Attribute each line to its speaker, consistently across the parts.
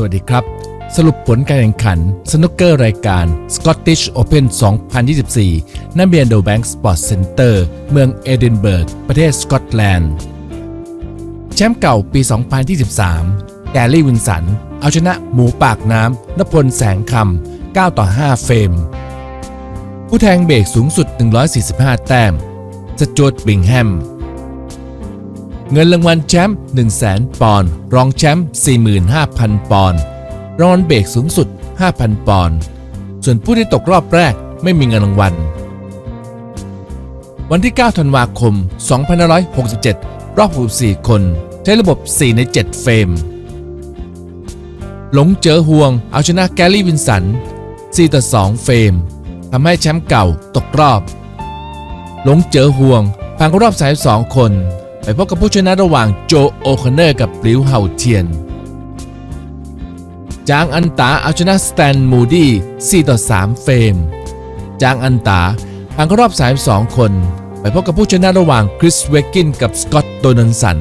Speaker 1: สวัสดีครับ สรุปผลการแข่งขัน สนุกเกอร์รายการ Scottish Open 2024ณเบียนโดแบงก์สปอร์ตเซ็นเตอร์เมืองเอดินเบิร์ก ประเทศสกอตแลนด์ แชมป์เก่าปี 2023แกลลี่วินสัน เอาชนะหมูปากน้ำนพลแสงคำ9 ต่อ 5 เฟรม ผู้แทงเบรกสูงสุด 145 แต้ม สจวตบิงแฮม เงินรางวัลแชมป์100,000 ปอนด์รองแชมป์45,000 ปอนด์รางวัลเบรกสูงสุด 5,000 ปอนด์ส่วนผู้ที่ตกรอบแรกไม่มีเงินรางวัล วันที่ 9 ธันวาคม 2567 รอบ 64 คน ใช้ระบบ 4 ใน 7 เฟรม หลงเจอห่วง เอาชนะแกลลี่วินสัน 4 ต่อ 2 เฟรมทำให้แชมป์เก่าตกรอบ หลงเจอห่วงผ่านเข้ารอบ 32 คน ไปพบกับผู้ชนะระหว่างโจโอคอนเนอร์กับปลิวเฮาเทียน จางอันตาเอาชนะสแตนมูดี้4ต่อ 3 เฟรม จางอันตาผ่านเข้ารอบ 32 คน ไปพบกับผู้ชนะระหว่างคริสเวกินกับสกอตต์โดนันสัน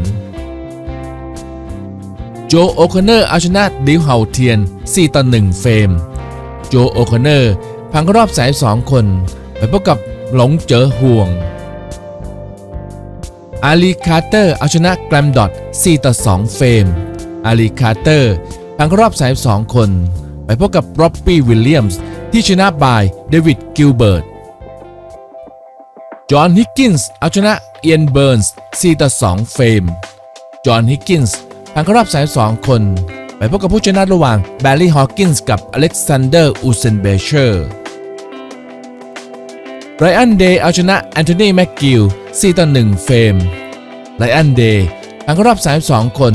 Speaker 1: โจโอคอนเนอร์เอาชนะลิวเฮาเทียน 4 ต่อ 1 เฟรม โจโอคอนเนอร์ผ่านเข้ารอบ 32 คน ไปพบกับหลงเจอห่วง อาลีคาร์เตอร์เอาชนะแกรมดอท4ต่อ 2 เฟรมอาลีคาร์เตอร์ผ่านเข้ารอบ32คน ไปพบกับร็อบบี้วิลเลียมส์ที่ชนะบายเดวิดกิลเบิร์ตจอห์นฮิกกินส์เอาชนะเอียนเบิร์นส์4ต่อ 2 เฟรมจอห์นฮิกกินส์ผ่านเข้ารอบ32คน ไปพบกับผู้ชนะระหว่างแบร์รี่ฮอว์กินส์กับอเล็กซานเดอร์อูเซนเบเชอร์ ไรอันเดย์เอาชนะแอนโทนีแม็กกิล4ต่อ1เฟรมไรอันเดย์ผ่านเข้ารอบ 32 คน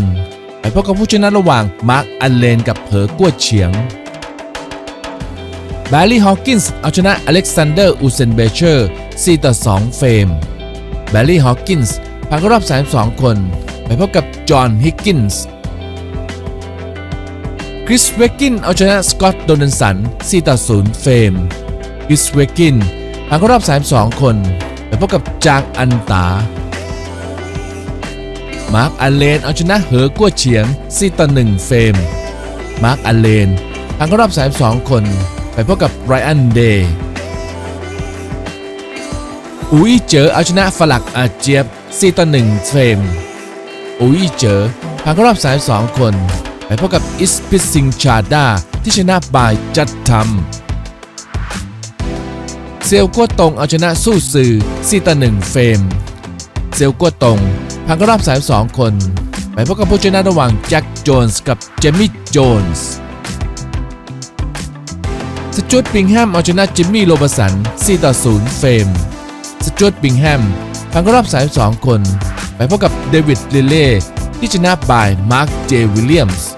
Speaker 1: ไปพบกับผู้ชนะระหว่างมาร์คอันเลนกับเผอกัวเฉียงแบร์รี่ฮอว์กินส์เอาชนะอเล็กซานเดอร์อูเซนเบเชอร์4ต่อ2เฟรมแบร์รี่ฮอว์กินส์ผ่านเข้ารอบ 32 คน ไปพบกับจอห์นฮิกกินส์คริสเวกินเอาชนะสกอตต์โดนันสัน4ต่อ0เฟรมคริสเวกกิน ผ่านเข้ารอบ 32 คนไปพบกับจางอันตา มาร์คอันเลนเอาชนะเหอกัวเฉียง4ต่อ1เฟรม มาร์คอันเลนผ่านเข้ารอบ 32 คน ไปพบกับไรอันเดย์อุยเจอเอาชนะฝลักอาเจียบ4ต่อ1เฟรม อุยเจอผ่านเข้ารอบ 32 คน ไปพบกับอิสพิซิงชาดาที่ชนะบายจัดทำ ซลกัวตงเอาชนะสู้สื่อ4ต่อ1เฟรม เซลกัวตงผ่านเข้ารอบ32คนไปพบกับผู้ชนะระหว่างแจ็คโจนส์กับเจมี่โจนส์สจวตบิงแฮมเอาชนะจิมมี่โรบสัน4ต่อ0เฟรม สจวตบิงแฮมผ่านเข้ารอบ32คน ไปพบกับเดวิดลิเล่ที่ชนะบายมาร์คเจวิลเลียมส์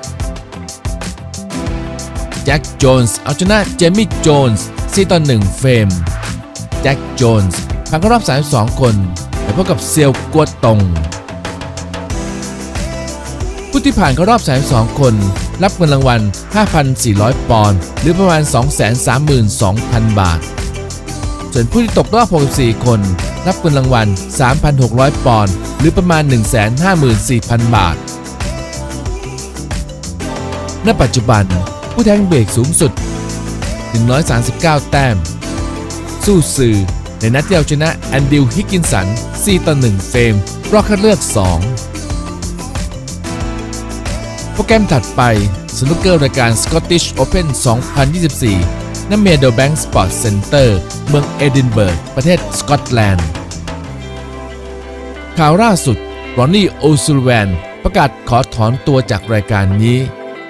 Speaker 1: แจ็คโจนส์เอาชนะเจมี่โจนส์4ต่อ1เฟรม แจ็คโจนส์ผ่านเข้ารอบ 32 คนไปพบกับเซียวกัวตงผู้ที่ผ่านเข้ารอบ 32 คน รับเงินรางวัล 5,400 ปอนด์หรือประมาณ 232,000 บาท ส่วนผู้ที่ตกรอบ 64 คน รับเงินรางวัล 3,600 ปอนด์หรือประมาณ 154,000 บาทณปัจจุบันผู้แทงเบรกสูงสุด 139 แต้ม สู้สื่อ ในนัดที่เอาชนะแอนดิวฮิกกินสัน 4 ต่อ 1 เฟรมรอบคัดเลือก 2 โปรแกรมถัดไปสนุกเกอร์รายการ Scottish Open 2024ณเมโดแบงก์สปอร์ตเซ็นเตอร์เมืองเอดินเบิร์ก ประเทศสกอตแลนด์ ข่าวล่าสุดรอนนี่โอซูลแวนประกาศขอถอนตัวจากรายการนี้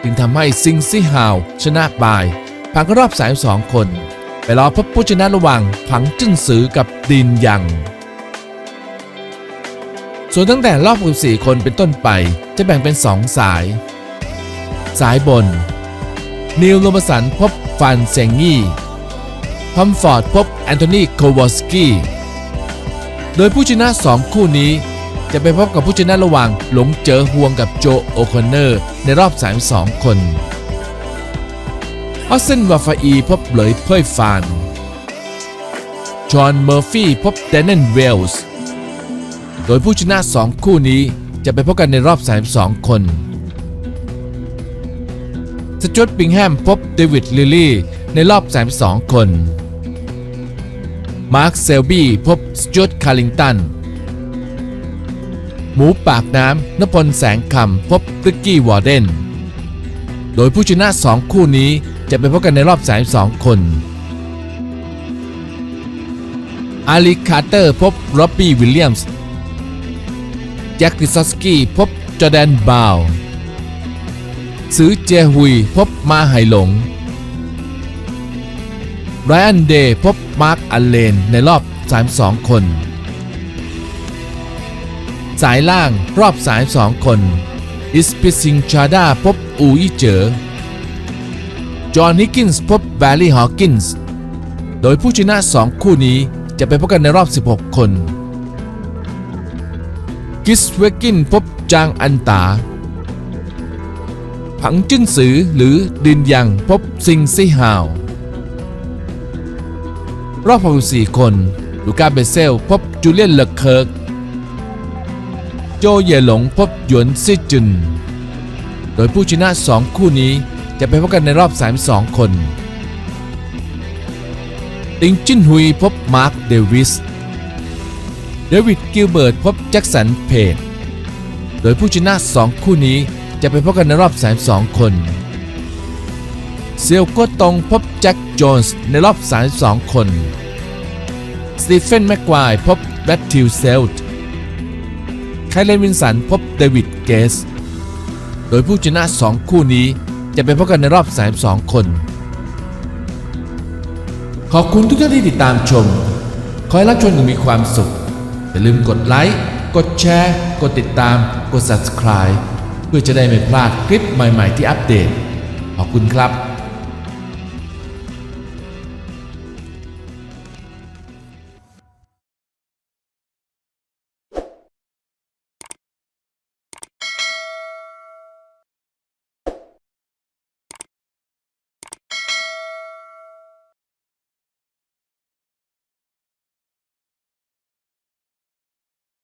Speaker 1: จึงทำให้ซิงซี่ฮาว ชนะบายผ่านเข้ารอบ32คน ไปรอพบผู้ชนะระหว่างผังจึ้นซือกับดินยัง ส่วนตั้งแต่รอบ 64 คนเป็นต้นไปจะแบ่งเป็น 2 สาย สายบน นิวโรมสันพบฟันเซงงี้ทอมฟอร์ดพบแอนโทนีโควอสกี้โดยผู้ชนะ2คู่นี้จะไปพบกับผู้ชนะระหว่างหลงเจอห่วงกับโจโอคอนเนอร์ในรอบ 32 คน ออสเซนวาฟาอีพบเหลยเพ่ยฟาน จอห์นเมอร์ฟี่พบแดนเนนเวลส์ โดยผู้ชนะ 2 คู่นี้จะไปพบกันในรอบ 32 คน สจวตบิงแฮมพบเดวิดลิลลี่ในรอบ 32 คน มาร์คเซลบี้พบสจวตคาริงตัน หมูปากน้ำนพลแสงคำพบริกกี้วอร์เดน โดยผู้ชนะ 2 คู่นี้ จะไปพบกันในรอบ 32 คน อาลีคาร์เตอร์พบโรบบี้วิลเลียมส์แจ็คกิซอสกี้พบจอแดนบาวซื้อเจฮุยพบมาไหหลงไรอันเดย์พบมาร์คอัลเลนในรอบ 32 คน สายล่างรอบ 32 คน อิสปิซิงชาดาพบอูอีเจอ จอห์นฮิกกินส์พบแบลลี่ฮอว์กินส์โดยผู้ชนะ 2 คู่นี้จะไปพบกันในรอบ 16 คนกิสเวกินพบจางอันตา ผังจิ้นสือหรือดินยังพบซิงซี่ฮาว รอบ64คน ลูกาเบเซลพบจูเลียนเลเคิร์ก โจเย่หลงพบหยวนซิจุน โดยผู้ชนะ 2 คู่นี้ จะไปพบกันในรอบ 32 คน ติงจินฮุยพบมาร์คเดวิส เดวิดกิลเบิร์ตพบแจ็คสันเพจโดยผู้ชนะ2คู่นี้จะไปพบกันในรอบ 32 คน เซียวก็ตงพบแจ็คโจนส์ในรอบ 32 คน สตีเฟนแม็กควายพบแบททิวเซลต์ไคลเลนวินสันพบเดวิดเกส โดยผู้ชนะ 2 คู่นี้ จะไปพบกันในรอบ 32 คน ขอบคุณทุกท่านที่ติดตามชม ขอให้รับชมอย่างมีความสุข อย่าลืมกดไลค์ กดแชร์ กดติดตาม กด subscribe เพื่อจะได้ไม่พลาดคลิปใหม่ ๆ ที่อัปเดต ขอบคุณครับ